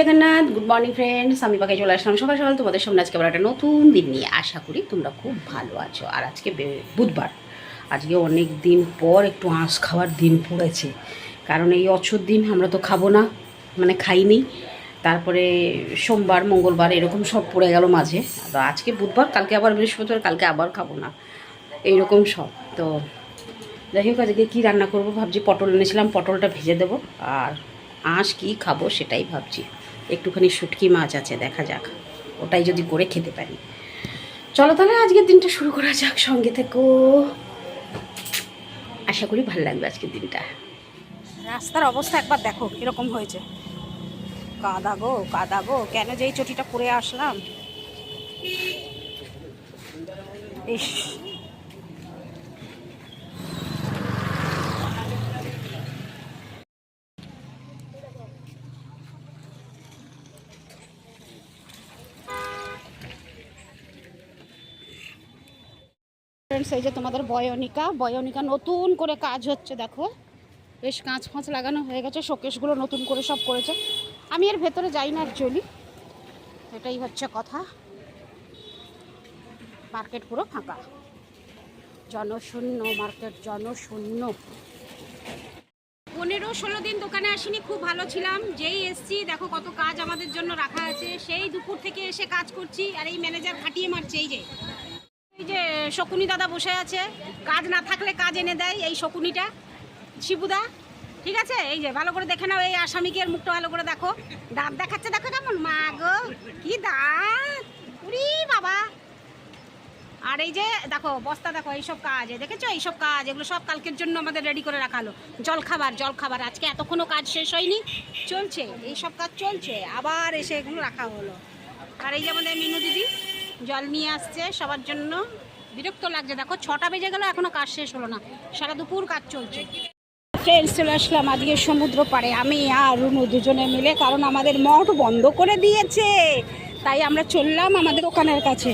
Jagannath good morning friends আমি পাকে চলে আসলাম সকাল সকাল। তোমাদের সামনে আজকে আবার একটা নতুন দিন নিয়ে আশা করি তোমরা খুব ভালো আছো। আর আজকে বুধবার। আজকে অনেক দিন পর একটু আঁশ খাওয়ার দিন পড়েছে। কারণ এই অছর দিন আমরা তো খাব না মানে খাইনি তারপরে সোমবার, মঙ্গলবার এরকম সব পড়ে গেল মাঝে। তো আজকে বুধবার, কালকে আবার বৃহস্পতিবার, কালকে আবার খাব না। এইরকম সব। তো যাই হোক, আজকে কী রান্না করব ভাবছি, পটল এনেছিলাম, পটলটা ভেজে দেবো। আর আঁশ কী খাব সেটাই ভাবছি। একটুখানি শুটকি মাছ আছে, দেখা যাক। ওটাই যদি করে খেতে পারি। চলো তাহলে আজকের দিনটা শুরু করা যাক সঙ্গে থেকো। আশা করি ভালো লাগবে আজকের দিনটা। রাস্তার অবস্থা একবার দেখো এরকম হয়েছে। কাদা গো কাদা গো, কেন যে এই চটিটা পরে আসলাম? ইস ফ্রেন্ডস এই যে তোমাদের বয়নিকা। বয়নিকা নতুন করে কাজ হচ্ছে, দেখো। বেশ কাঁচ ফাঁচ লাগানো হয়ে গেছে, শোকেশগুলো নতুন করে সব করেছে। আমি এর ভেতরে যাই না অ্যাকচুয়ালি এটাই হচ্ছে কথা। মার্কেট পুরো ফাঁকা। জনশূন্য মার্কেট জনশূন্য। পনেরো ষোলো দিন দোকানে আসিনি, খুব ভালো ছিলাম। যেই এসছি, দেখো কত কাজ আমাদের জন্য রাখা আছে। সেই দুপুর থেকে এসে কাজ করছি, আর এই ম্যানেজার খাটিয়ে মারছে, এই যে। এই যে শকুনি দাদা বসে আছে, কাজ না থাকলে কাজ এনে দেয় এই শকুনিটা। শিবুদা, ঠিক আছে? এই যে, ভালো করে দেখে নাও এই আসামিকে মুখটা ভালো করে দেখো। দাঁত দেখাচ্ছে, দেখো কেমন। মা গো, কি দাঁত। উরি বাবা। আর এই যে, দেখো, বস্তা দেখো, এইসব কাজ। দেখেছ? এইসব কাজ, এগুলো সব কালকের জন্য আমাদের রেডি করে রাখা হলো। জল খাবার জল খাবার। আজকে এতক্ষণও কাজ শেষ হয়নি। চলছে, এইসব কাজ চলছে। আবার এসে এগুলো রাখা হলো। আর এই যে আমাদের মিনু দিদি জল নিয়ে আসছে, সবার জন্য বিরক্ত লাগছে। দেখো, ছটা বেজে গেল, এখনও কাজ শেষ হলো না। সারা দুপুর কাজ চলছে। ফ্রেন্ডস চলে আসলাম আজকে সমুদ্র পাড়ে। আমি আর রুনু দুজনে মিলে, কারণ আমাদের মঠ বন্ধ করে দিয়েছে। তাই আমরা চললাম আমাদের দোকানের কাছে।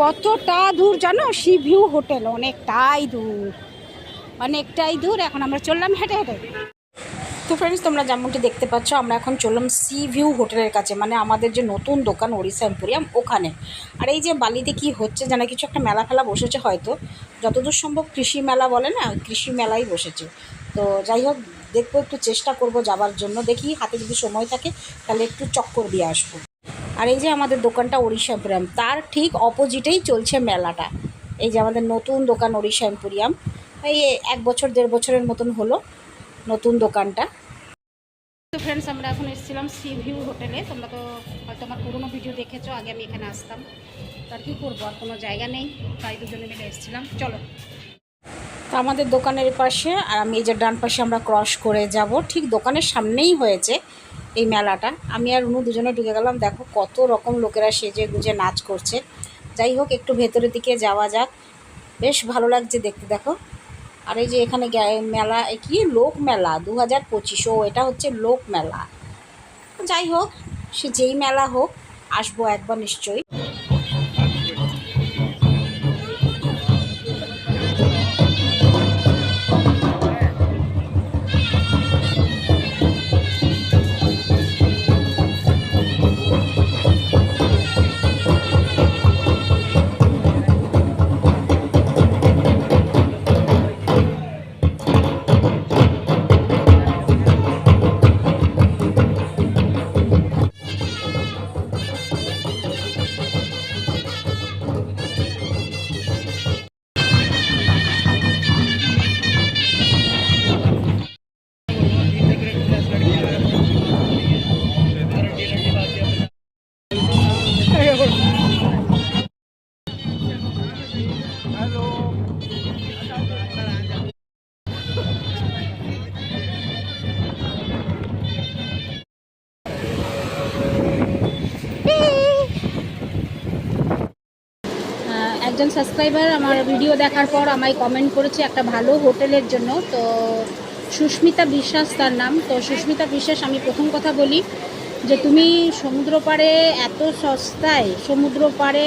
কতটা দূর জানো? সি ভিউ হোটেল অনেকটাই দূর। অনেকটাই দূর। এখন আমরা চললাম হেঁটে হেঁটে। তো ফ্রেন্ডস তোমরা যেমনটি দেখতে পাচ্ছ, আমরা এখন চললাম সি ভিউ হোটেলের কাছে মানে আমাদের যে নতুন দোকান ওড়িশা এম্পোরিয়াম ওখানে। আর এই যে বালিতে কি হচ্ছে, যেন কিছু একটা মেলা ফেলা বসেছে হয়তো। যতদূর সম্ভব কৃষি মেলা বলে না, কৃষি মেলাই বসেছে। তো যাই হোক, দেখব, একটু চেষ্টা করব যাবার জন্য। দেখি হাতে যদি সময় থাকে, তাহলে একটু চক্কর দিয়ে আসব। আর এই যে আমাদের দোকানটা ওড়িশা এম্পোরিয়াম তার ঠিক অপোজিটেই চলছে মেলাটা। এই যে আমাদের নতুন দোকান ওড়িশা এম্পোরিয়াম এই এক বছর, দেড় বছরের মতন হলো। নতুন দোকানটা। তো ফ্রেন্ডস আমরা এখন এসেছিলাম সি ভিউ হোটেলে তোমরা তো হয়তো আমার পুরোনো ভিডিও দেখেছ আগে আমি এখানে আসতাম। তার কী করব? আর কোনো জায়গা নেই। তাই দুজনে মিলে এসেছিলাম। চলো। তো আমাদের দোকানের পাশে আর আমি এই যে ডান পাশে আমরা ক্রস করে যাব ঠিক দোকানের সামনেই হয়েছে এই মেলাটা। আমি আর উনু দুজনে ঢুকে গেলাম। দেখো কত রকম লোকেরা সেজে গুজে নাচ করছে। যাই হোক একটু ভেতরের দিকে যাওয়া যাক। বেশ ভালো লাগছে দেখতে দেখো। আর এই যে এখানে মেলা কি? লোক মেলা দু হাজার পঁচিশ। ও, এটা হচ্ছে লোক মেলা। যাই হোক, সে যেই মেলা হোক, আসব একবার নিশ্চয়ই। একজন সাবস্ক্রাইবার আমার ভিডিও দেখার পর আমায় কমেন্ট করেছে একটা ভালো হোটেলের জন্য। তো সুস্মিতা বিশ্বাস তার নাম। তো সুস্মিতা বিশ্বাস, আমি প্রথম কথা বলি যে তুমি সমুদ্র পাড়ে এত সস্তায় সমুদ্র পাড়ে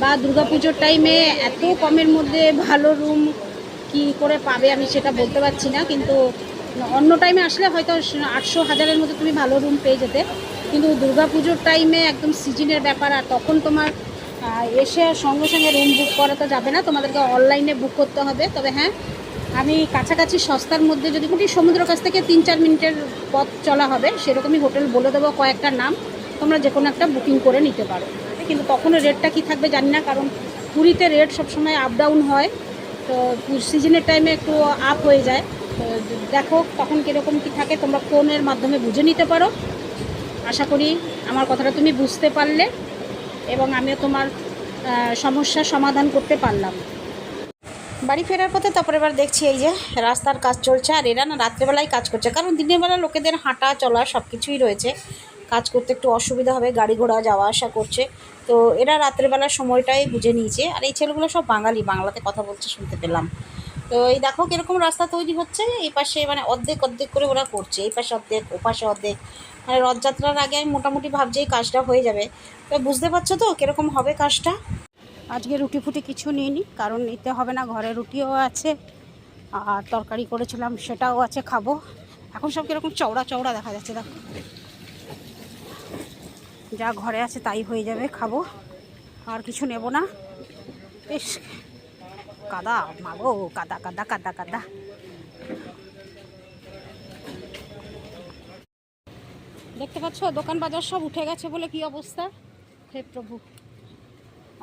বা দুর্গাপুজোর টাইমে এত কমের মধ্যে ভালো রুম কি করে পাবে আমি সেটা বলতে পারছি না। কিন্তু অন্য টাইমে আসলে হয়তো আটশো, হাজারের মধ্যে তুমি ভালো রুম পেয়ে যেতে। কিন্তু দুর্গাপুজোর টাইমে একদম সিজনের ব্যাপার আর তখন তোমার এসে সঙ্গে সঙ্গে রুম বুক করা তো যাবে না, তোমাদেরকে অনলাইনে বুক করতে হবে। তবে হ্যাঁ আমি কাছাকাছি সস্তার মধ্যে যদি মোটি সমুদ্র কাছ থেকে তিন চার মিনিটের পথ চলা হবে, সেরকমই হোটেল বলে দেবো কয়েকটা নাম। তোমরা যে কোনো একটা বুকিং করে নিতে পারো। কিন্তু তখন রেটটা কি থাকবে জানি না, কারণ পুরীতে রেট সবসময় আপ ডাউন হয়। তো সিজনের টাইমে একটু আপ হয়ে যায়। তো দেখো তখন কীরকম কী থাকে, তোমরা ফোনের মাধ্যমে বুঝে নিতে পারো। আশা করি আমার কথাটা তুমি বুঝতে পারলে। এবং আমিও তোমার সমস্যার সমাধান করতে পারলাম। বাড়ি ফেরার পথে তারপরে এবার দেখছি এই যে রাস্তার কাজ চলছে, আর এরা না রাত্রেবেলায় কাজ করছে। কারণ দিনের বেলা লোকেদের হাঁটা চলা সব কিছুই রয়েছে। কাজ করতে একটু অসুবিধা হবে, গাড়ি ঘোড়া যাওয়া আসা করছে। তো এরা রাত্রেবেলার সময়টাই বুঝে নিয়েছে। আর এই ছেলেগুলো সব বাঙালি, বাংলাতে কথা বলছে, শুনতে পেলাম। তো এই দেখো কীরকম রাস্তা তৈরি হচ্ছে। এই পাশে মানে অর্ধেক অর্ধেক করে ওরা করছে। এই পাশে অর্ধেক ও পাশে অর্ধেক। মানে রথযাত্রার আগে আমি মোটামুটি ভাবছি এই কাজটা হয়ে যাবে। তো বুঝতে পারছ তো কীরকম হবে কাজটা? আজকে রুটি ফুটি কিছু নিইনি, কারণ নিতে হবে না, ঘরে রুটিও আছে, আর তরকারি করেছিলাম সেটাও আছে, খাব। এখন সব কীরকম চওড়া চওড়া দেখা যাচ্ছে, দেখো। যা ঘরে আছে তাই হয়ে যাবে, খাব। আর কিছু নেব না। বেশ কাদা, মাগো, কাদা কাদা কাদা কাদা। দেখতে পাচ্ছ? দোকান বাজার সব উঠে গেছে বলে কি অবস্থা? হে প্রভু,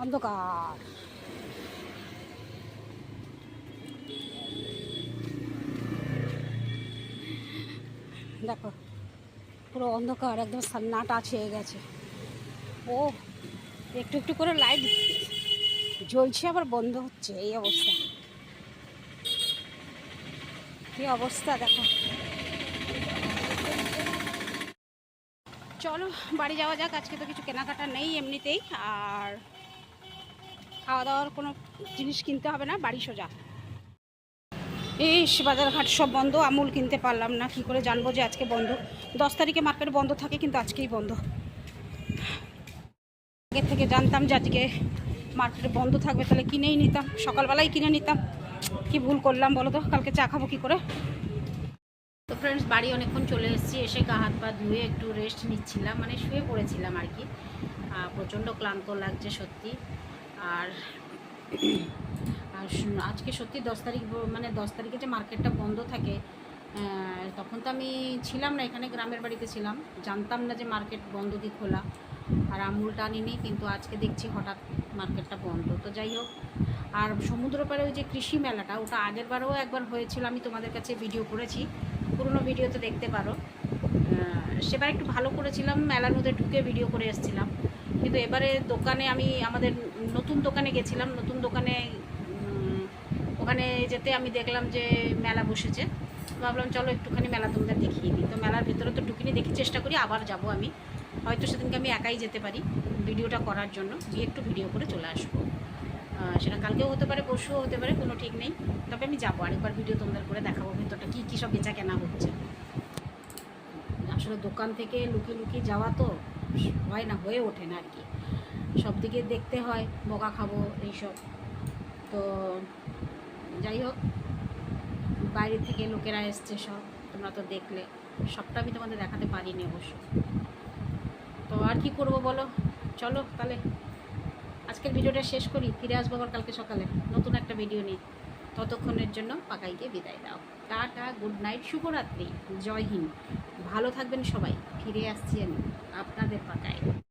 অন্ধকার। দেখো, পুরো অন্ধকার, একদম সান্নাটা ছেয়ে গেছে। ও, একটু একটু করে লাইট জ্বলছে, আবার বন্ধ হচ্ছে, এই অবস্থা। কি অবস্থা দেখো। চলো, বাড়ি যাওয়া যাক, আজকে তো কিছু কেনাকাটা নেই এমনিতেই, আর খাওয়া দাওয়ার কোনো জিনিস কিনতে হবে না, বাড়ি সোজা। এই বাজারঘাট সব বন্ধ, আমুল কিনতে পারলাম না, কি করে জানব যে আজকে বন্ধ? দশ তারিখে মার্কেট বন্ধ থাকে, কিন্তু আজকেই বন্ধ। আগের থেকে জানতাম যে আজকে মার্কেটে বন্ধ থাকবে, তাহলে কিনেই নিতাম, সকালবেলায় কিনে নিতাম। কি ভুল করলাম বলো তো, কালকে চা খাব কী করে? ফ্রেন্ডস বাড়ি অনেকক্ষণ চলে এসেছি, এসে গা হাত পা ধুয়ে একটু রেস্ট নিচ্ছিলাম মানে শুয়ে পড়েছিলাম আর কি। প্রচণ্ড ক্লান্ত লাগছে সত্যি। আর আজকে সত্যি দশ তারিখ মানে দশ তারিখে যে মার্কেটটা বন্ধ থাকে তখন তো আমি ছিলাম না, এখানে গ্রামের বাড়িতে ছিলাম। জানতাম না যে মার্কেট বন্ধ কি খোলা। আর আমুলটা আনিনি কিন্তু আজকে দেখছি হঠাৎ মার্কেটটা বন্ধ। তো যাই হোক, আর সমুদ্র পাড়ে ওই যে কৃষি মেলাটা, ওটা আগের বারেও একবার হয়েছিল, আমি তোমাদের কাছে ভিডিও করেছি। পুরনো ভিডিওতে দেখতে পারো। সেবার একটু ভালো করেছিলাম, মেলার মধ্যে ঢুকে ভিডিও করে এসেছিলাম। কিন্তু এবারে দোকানে আমি আমাদের নতুন দোকানে গেছিলাম, নতুন দোকানে ওখানে যেতে আমি দেখলাম যে মেলা বসেছে। ভাবলাম, চলো একটুখানি মেলা তোমাদের দেখিয়ে দিই। তো মেলার ভিতরে তো ঢুকিনি, দেখি চেষ্টা করি, আবার যাব আমি। হয়তো সেদিনকে আমি একাই যেতে পারি ভিডিওটা করার জন্য, গিয়ে একটু ভিডিও করে চলে আসব। সেটা কালকেও হতে পারে, পরশুও হতে পারে, কোনো ঠিক নেই। তবে আমি যাব, আরেকবার ভিডিও তোমাদের করে দেখাবো ভিতরটা, কী কী সব বেচা কেনা হচ্ছে। আসলে দোকান থেকে লুকিয়ে লুকিয়ে যাওয়া তো, হয় না, হয়ে ওঠে না আর কি সব দিকে দেখতে হয়, বকা খাব, এইসব। তো যাই হোক, বাইরে থেকে লোকেরা এসছে সব, তোমরা তো দেখলে। সবটা আমি তোমাদের দেখাতে পারিনি অবশ্য। তো আর কি করব বলো? চলো তাহলে। আজকের ভিডিওটা শেষ করি, ফিরে আসব আবার কালকে সকালে। নতুন একটা ভিডিও নিই ততক্ষণের জন্য পাকাইকে বিদায় দাও। টাটা, গুড নাইট, শুভরাত্রি। জয় হিন্দ। ভালো থাকবেন সবাই। ফিরে আসছি আমি আপনাদের পাকায়